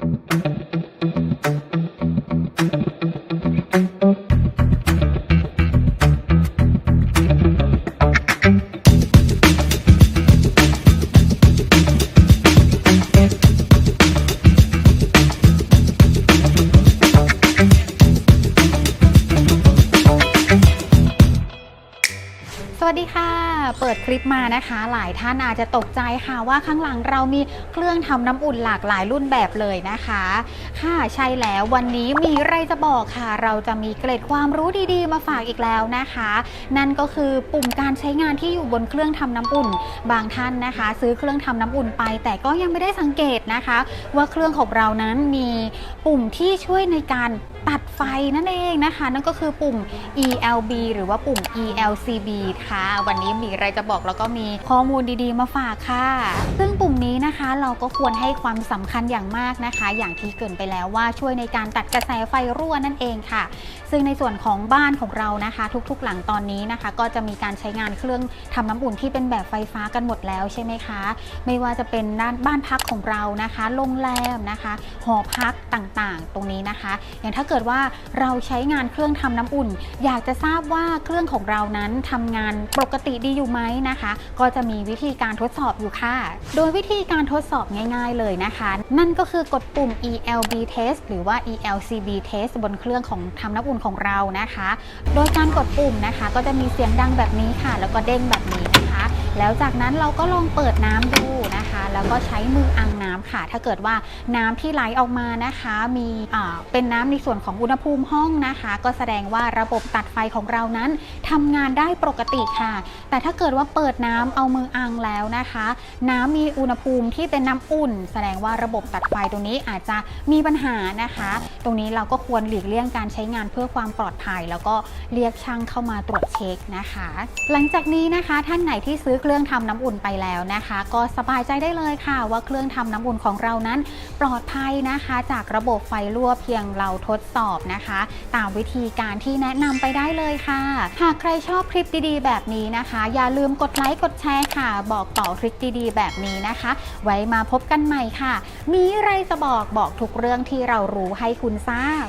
สวัสดีค่ะ เปิดคลิปมานะคะ หลายท่านอาจจะตกใจค่ะว่าข้างหลังเรามีเครื่องทำน้ำอุ่นหลากหลายรุ่นแบบเลยนะคะ ค่ะใช่แล้ววันนี้มีไรจะบอกค่ะ เราจะมีเกร็ดความรู้ดีๆ มาฝากอีกแล้วนะคะ นั่นก็คือปุ่มการใช้งานที่อยู่บนเครื่องทำน้ำอุ่น บางท่านนะคะ ซื้อเครื่องทำน้ำอุ่นไป แต่ก็ยังไม่ได้สังเกตนะคะ ว่าเครื่องของเรานั้นมีปุ่มที่ช่วยในการตัดไฟนั่นเองนะคะ นั่นก็คือปุ่ม ELB หรือว่าปุ่ม ELCB ค่ะ วันนี้มีไรจะบอกแล้วก็มีข้อมูลดีๆ มาฝากค่ะ ซึ่งปุ่มนี้นะคะเราก็ควรให้ความสำคัญอย่างมากนะคะ อย่างที่เกินไปแล้วว่าช่วยในการตัดกระแสไฟรั่วนั่นเองค่ะ ซึ่งในส่วนของบ้านของเรานะคะ ทุกๆ หลังตอนนี้นะคะ ก็จะมีการใช้งานเครื่องทำน้ำอุ่นที่เป็นแบบไฟฟ้ากันหมดแล้วใช่ไหมคะ ไม่ว่าจะเป็นด้านบ้านพักของเรานะคะโรงแรมนะคะหอพักต่างๆ ตรงนี้นะคะ อย่างถ้าเกิดว่าเราใช้งานเครื่องทำน้ำอุ่น อยากจะทราบว่าเครื่องของเรานั้นทำงานปกติดีอยู่ไหมนะคะ ก็จะมีวิธีการทดสอบอยู่ค่ะ โดยวิธีการทดสอบง่าย ๆ เลยนะคะ นั่นก็คือกดปุ่ม ELB test หรือว่า ELCB test บนเครื่องของทำน้ำอุ่นของเรานะคะ โดยการกดปุ่มนะคะ ก็จะมีเสียงดังแบบนี้ค่ะ แล้วก็เด้งแบบนี้นะคะ แล้วจากนั้นเราก็ลองเปิดน้ำดูนะคะ แล้วก็ใช้มืออังน้ำค่ะ ถ้าเกิดว่าน้ำที่ไหลออกมานะคะ มีเป็นน้ำในส่วนของอุณหภูมิห้องนะคะ ก็แสดงว่าระบบตัดไฟของเรานั้นทำงานได้ปกติค่ะ แต่ถ้าเกิดว่าเปิดน้ำเอามืออังแล้วนะคะ น้ำมีอุณหภูมิที่เป็นน้ำอุ่น แสดงว่าระบบตัดไฟตรงนี้อาจจะมีปัญหานะคะ ตรงนี้เราก็ควรหลีกเลี่ยงการใช้งานเพื่อความปลอดภัย แล้วก็เรียกช่างเข้ามาตรวจเช็คนะคะ หลังจากนี้นะคะท่านไหนที่ซื้อเครื่องทำน้ำอุ่นไปแล้วนะคะ ก็สบายใจได้เลยค่ะ ว่าเครื่องทำน้ำอุ่นของเรานั้น ปลอดภัยนะคะ จากระบบไฟรั่วเพียงเราทดสอบนะคะ ตามวิธีการที่แนะนำไปได้เลยค่ะ หากใครชอบคลิปดีๆ แบบนี้นะคะ อย่าลืมกดไลค์กดแชร์ค่ะ บอกต่อทริคดีๆ แบบนี้นะคะ ไว้มาพบกันใหม่ค่ะ มีอะไรจะบอกบอกทุกเรื่องที่เรารู้ให้คุณทราบ